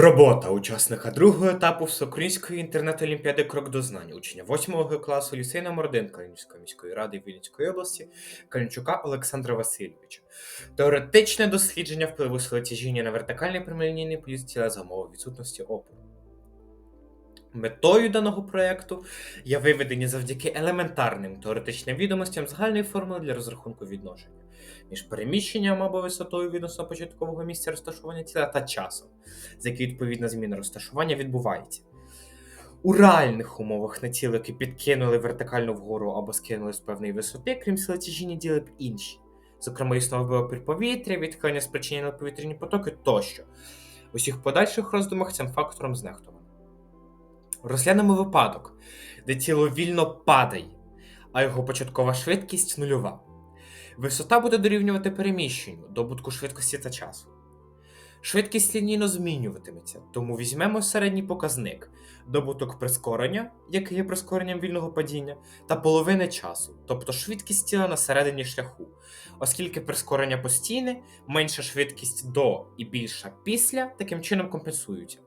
Робота учасника другого етапу Всеукраїнської інтернет-олімпіади Крок до знань, учня 8 класу ліцейна Мординка Калинівської міської ради Вінницької області Калінчука Олександра Васильовича. Теоретичне дослідження впливу силотяжіння на вертикальний прямолінійний політ тіла за умови відсутності опору. Метою даного проєкту є виведення завдяки елементарним теоретичним відомостям загальної формули для розрахунку відношення між переміщенням або висотою відносно початкового місця розташування тіла та часом, за який відповідна зміна розташування відбувається. У реальних умовах на тіло, яке підкинули вертикально вгору або скинули з певної висоти, крім сили тяжіння, діли б інші. Зокрема, існував опір повітря, відхилення спричинені повітряні потоки тощо. У всіх подальших роздумах цим фактором знехтовано. Розглянемо випадок, де тіло вільно падає, а його початкова швидкість нульова. Висота буде дорівнювати переміщенню, добутку швидкості та часу. Швидкість лінійно змінюватиметься, тому візьмемо середній показник добуток прискорення, який є прискоренням вільного падіння, та половини часу, тобто швидкість тіла на середині шляху, оскільки прискорення постійне, менша швидкість до і більша після таким чином компенсуються.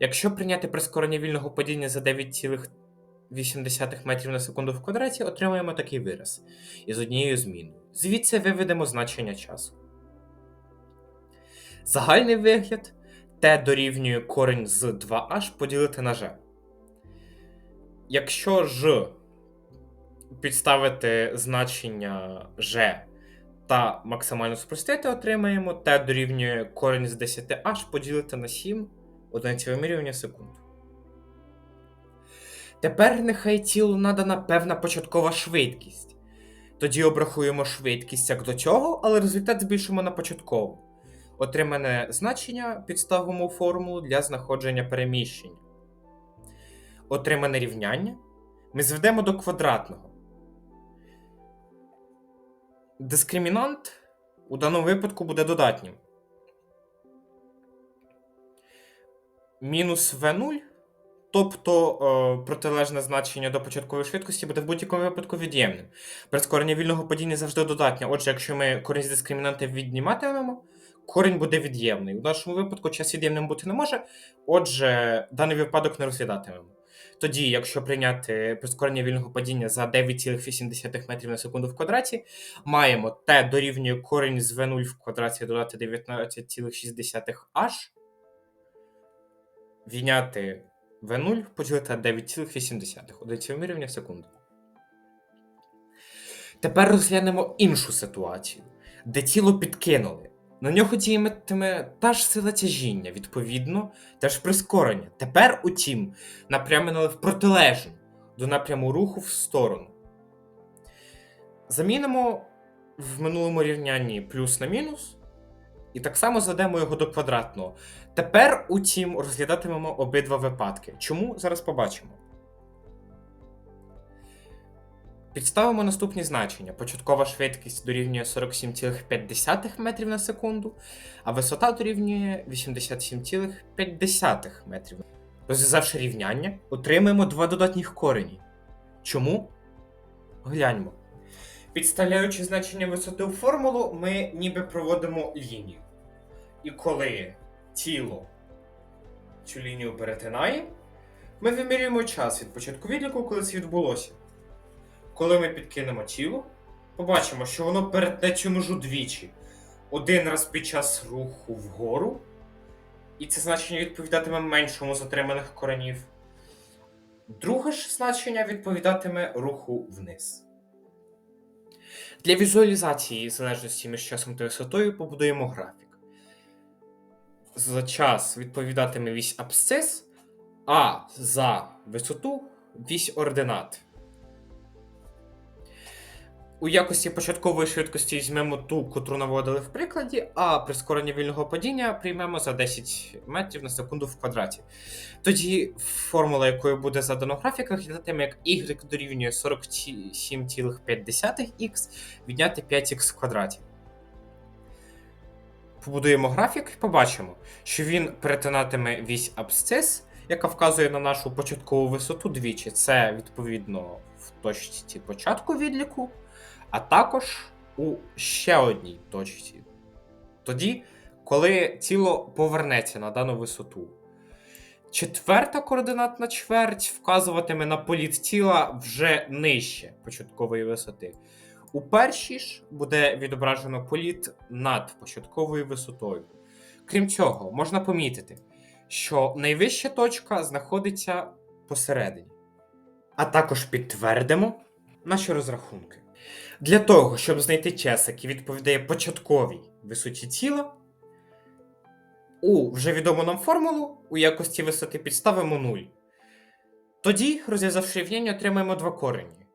Якщо прийняти прискорення вільного падіння за 9,8 метрів на секунду в квадраті, отримаємо такий вираз із однією зміною. Звідси виведемо значення часу. Загальний вигляд t дорівнює корінь з 2h поділити на g. Якщо ж підставити значення g та максимально спростити, отримаємо t дорівнює корінь з 10h поділити на 7 одиниці вимірювання секунд. Тепер нехай тілу надана певна початкова швидкість. Тоді обрахуємо швидкість як до цього, але результат збільшимо на початкову. Отримане значення підставимо формулу для знаходження переміщення. Отримане рівняння ми зведемо до квадратного. Дискримінант у даному випадку буде додатнім. Мінус V0, тобто е, протилежне значення до початкової швидкості буде в будь-якому випадку від'ємним. Прискорення вільного падіння завжди додатнє. Отже, якщо ми корінь з дискримінанта відніматимемо, корінь буде від'ємний. У нашому випадку час від'ємним бути не може, отже, даний випадок не розглядатимемо. Тоді, якщо прийняти прискорення вільного падіння за 9,8 метрів на секунду в квадраті, маємо t дорівнює корінь з v0 в квадраті додати 19,6h, відняти v0 поділити на 9,8 одиниці вимірювання в секунду. Тепер розглянемо іншу ситуацію, де тіло підкинули. На нього діятиме та ж сила тяжіння, відповідно, теж прискорення. Тепер, утім, напрямили в протилежну до напряму руху в сторону. Замінимо в минулому рівнянні плюс на мінус, і так само зведемо його до квадратного. Тепер, утім, розглядатимемо обидва випадки. Чому? Зараз побачимо. Підставимо наступні значення. Початкова швидкість дорівнює 47,5 метрів на секунду, а висота дорівнює 87,5 метрів. Розв'язавши рівняння, отримаємо два додатніх корені. Чому? Гляньмо. Підставляючи значення висоти у формулу, ми ніби проводимо лінію. І коли тіло цю лінію перетинає, ми вимірюємо час від початку відліку, коли це відбулося. Коли ми підкинемо тіло, побачимо, що воно перетне цю межу двічі. Один раз під час руху вгору, і це значення відповідатиме меншому з отриманих коренів. Друге ж значення відповідатиме руху вниз. Для візуалізації залежності між часом та висотою побудуємо графік. За час відповідатиме вісь абсцис, а за висоту вісь ординат. У якості початкової швидкості візьмемо ту, котру наводили в прикладі, а прискорення вільного падіння приймемо за 10 метрів на секунду в квадраті. Тоді формула, якою буде задано графік, виглядатиме як y дорівнює 47,5х відняти 5х в квадраті. Побудуємо графік і побачимо, що він перетинатиме вісь абсцис, яка вказує на нашу початкову висоту двічі. Це відповідно в точці початку відліку а також у ще одній точці. Тоді, коли тіло повернеться на дану висоту. Четверта координатна чверть вказуватиме на політ тіла вже нижче початкової висоти. У першій ж буде відображено політ над початковою висотою. Крім цього, можна помітити, що найвища точка знаходиться посередині. А також підтвердимо наші розрахунки. Для того, щоб знайти час, який відповідає початковій висоті тіла, у вже відому нам формулу у якості висоти підставимо 0. Тоді, розв'язавши рівняння, отримаємо два корені.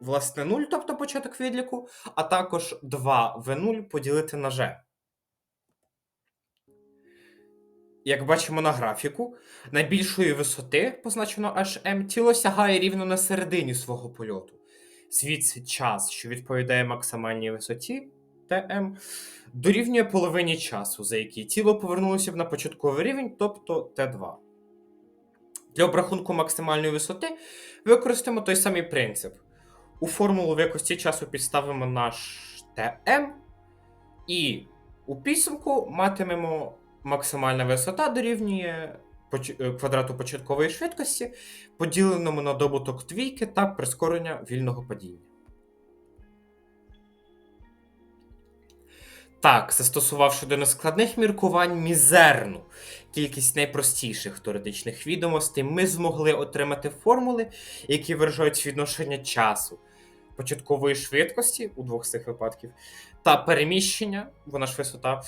Власне, 0, тобто початок відліку, а також 2 v0 поділити на g. Як бачимо на графіку, найбільшої висоти, позначено HM, тіло сягає рівно на середині свого польоту. Звідси час, що відповідає максимальній висоті ТМ, дорівнює половині часу, за який тіло повернулося б на початковий рівень, тобто Т2. Для обрахунку максимальної висоти використаємо той самий принцип. У формулу в якості часу підставимо наш ТМ, і у підсумку матимемо максимальна висота дорівнює квадрату початкової швидкості, поділеному на добуток двійки та прискорення вільного падіння. Так, застосувавши до нескладних міркувань мізерну кількість найпростіших теоретичних відомостей, ми змогли отримати формули, які виражають відношення часу, початкової швидкості у двох з цих випадків, та переміщення, вона ж висота,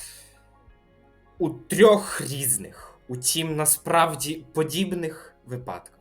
у трьох різних, утім насправді подібних випадках.